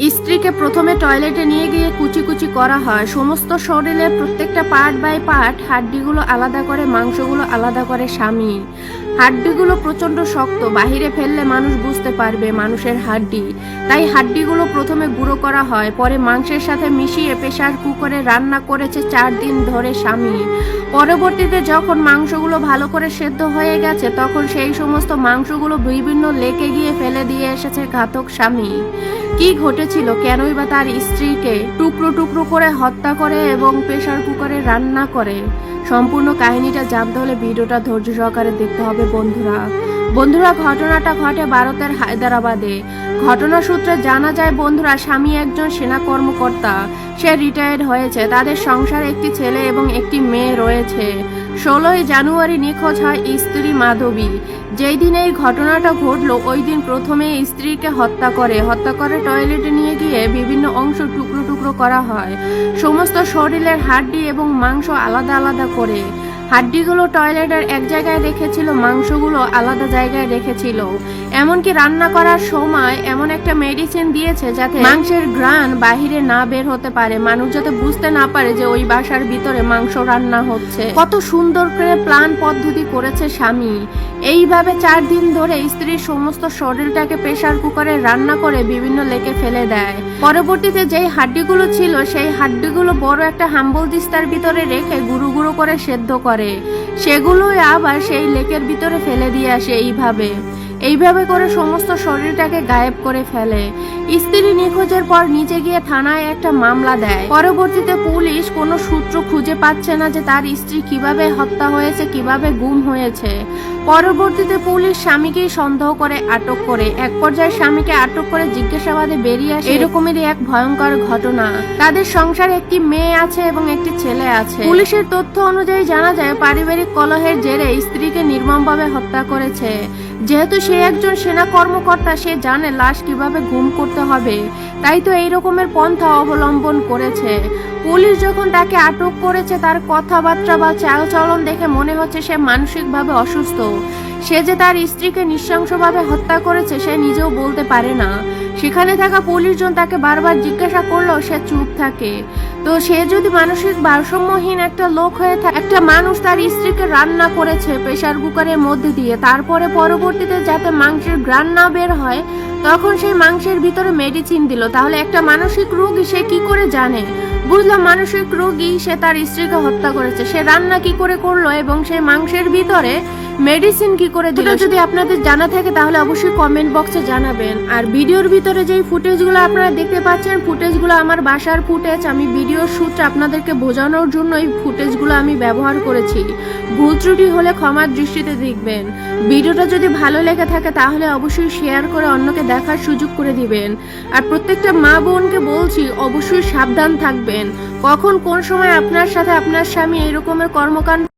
স্ত্রীকে প্রথমে টয়লেটে নিয়ে গিয়ে কুচি কুচি করা হয়। সমস্ত শরীরের প্রত্যেকটা পার্ট বাই পার্ট হাড্ডিগুলো আলাদা করে, মাংসগুলো আলাদা করে স্বামী। হাড্ডিগুলো প্রচণ্ড শক্ত, বাহিরে ফেললে মানুষ বুঝতে পারবে মানুষের হাড্ডি। তাই হাড্ডিগুলো প্রথমে গুঁড়ো করা হয়, পরে মাংসের সাথে মিশিয়ে প্রেশার কুকারে রান্না করেছে চার দিন ধরে স্বামী। পরবর্তীতে যখন মাংসগুলো ভালো করে সেদ্ধ হয়ে গেছে, তখন সেই সমস্ত মাংসগুলো বিভিন্ন লেকে গিয়ে ফেলে দিয়ে এসেছে ঘাতক স্বামী। কি ঘটেছিল কেনই বা তার স্ত্রীকে টুকরো টুকরো করে হত্যা করে এবং প্রেসার কুকারে রান্না করে? সম্পূর্ণ কাহিনীটা জানতে হলে ভিডিওটা ধৈর্য সহকারে দেখতে হবে বন্ধুরা। বন্ধুরা, ঘটনাটা ঘটে ভারতের হায়দ্রাবাদে। ঘটনা সূত্রে জানা যায়, বন্ধুরা, স্বামী একজন সেনা কর্মকর্তা। সে রিটায়ার্ড হয়েছে। তাদের সংসারে একটি ছেলে এবং একটি মেয়ে রয়েছে। ষোলোই জানুয়ারি নিখোঁজ হয় স্ত্রী মাধবী। যেই দিন এই ঘটনাটা ঘটলো, ওই দিন প্রথমে স্ত্রীকে হত্যা করে। হত্যা করে টয়লেটে নিয়ে গিয়ে বিভিন্ন অংশ টুকরো টুকরো করা হয়। সমস্ত শরীরের হাড্ডি এবং মাংস আলাদা আলাদা করে। হাড্ডিগুলো টয়লেটের এক জায়গায় রেখেছিল, মাংসগুলো আলাদা জায়গায় রেখেছিল। এমনকি রান্না করার সময় এমন একটা মেডিসিন দিয়েছে যাতে মাংসের গ্রান বাহিরে না বের হতে পারে। মানুষ যাতে বুঝতে না পারে যে ওই বাসার ভিতরে মাংস রান্না হচ্ছে। কত সুন্দর করে প্ল্যান পদ্ধতি করেছে স্বামী। এইভাবে চার দিন ধরে স্ত্রীর সমস্ত শরীরটাকে প্রেসার কুকারে রান্না করে বিভিন্ন লেকে ফেলে দেয়। পরবর্তীতে যেই হাড্ডিগুলো ছিল, সেই হাড্ডিগুলো বড় একটা হাম্বল দিস্তার ভিতরে রেখে গুঁড়ো গুঁড়ো করে সেদ্ধ করে। সেগুলোই আবার সেই লেকের ভিতরে ফেলে দিয়ে আসে এইভাবে। এইভাবে করে সমস্ত শরীরটাকে গায়েব করে ফেলে। স্ত্রী নিখোঁজের পর নিচে গিয়ে থানায় একটা মামলা দেয়। পরবর্তীতে পুলিশ কোনো সূত্র খুঁজে পাচ্ছে না যে তার স্ত্রী কীভাবে হত্যা হয়েছে, কীভাবে গুম হয়েছে। পরবর্তীতে পুলিশ স্বামীকেই সন্দেহ করে আটক করে। এক পর্যায়ে স্বামীকে আটক করে জিজ্ঞাসাবাদে বেরিয়ে আসে এরকমেরই এক ভয়ঙ্কর ঘটনা। তাদের সংসারে একটি মেয়ে আছে এবং একটি ছেলে আছে। পুলিশের তথ্য অনুযায়ী জানা যায়, পারিবারিক কলহের জেরে স্ত্রীকে নির্মমভাবে হত্যা করেছে। যেহেতু সে একজন সেনা কর্মকর্তা, সে জানে লাশ কীভাবে গুম করতে হবে। তাই তো এই রকমের পন্থা অবলম্বন করেছে। পুলিশ যখন তাকে আটক করেছে, তার কথাবার্তা বা চালচলন দেখে মনে হচ্ছে সে মানসিকভাবে অসুস্থ। সে যে তার স্ত্রীকে নৃশংসভাবে হত্যা করেছে, সে নিজেও বলতে পারে না। সেখানে থাকা পুলিশজন তাকে বারবার জিজ্ঞাসা করলেও সে চুপ থাকে। তো সে যদি মানসিক ভারসাম্যহীন একটা লোক হয়ে থাকে একটা মানুষ তার স্ত্রীকে রান্না করেছে প্রেশার কুকারের মধ্যে দিয়ে, তারপরে পরবর্তীতে যাতে মাংসের গ্রান না বের হয়, তখন সেই মাংসের ভিতরে মেডিসিন দিল। তাহলে একটা মানসিক রোগ সে কি করে জানে? বুঝলাম মানসিক রোগী সে তার স্ত্রীকে হত্যা করেছে। সে রান্না কি করে করল এবং সেই মাংসের ভিতরে মেডিসিন কি করে দিল যদি আপনাদের জানা থাকে তাহলে অবশ্যই কমেন্ট বক্সে জানাবেন। আর ভিডিওর ভিতরে যেই ফুটেজগুলো আপনারা দেখতে পাচ্ছেন ফুটেজগুলো আমার বাসার ফুটেজ আমি ভিডিও শুট আপনাদেরকে বোঝানোর জন্য এই ফুটেজগুলো আমি ব্যবহার করেছি। ভুল ত্রুটি হলে ক্ষমার দৃষ্টিতে দেখবেন। ভিডিওটা যদি ভালো লেগে থাকে তাহলে অবশ্যই শেয়ার করে অন্যকে দেখার সুযোগ করে দিবেন। আর প্রত্যেকটা মা বোনকে বলছি অবশ্যই সাবধান থাকবেন কখন কোন সময় আপনার সাথে আপনার স্বামী এই রকমের কর্মকাণ্ড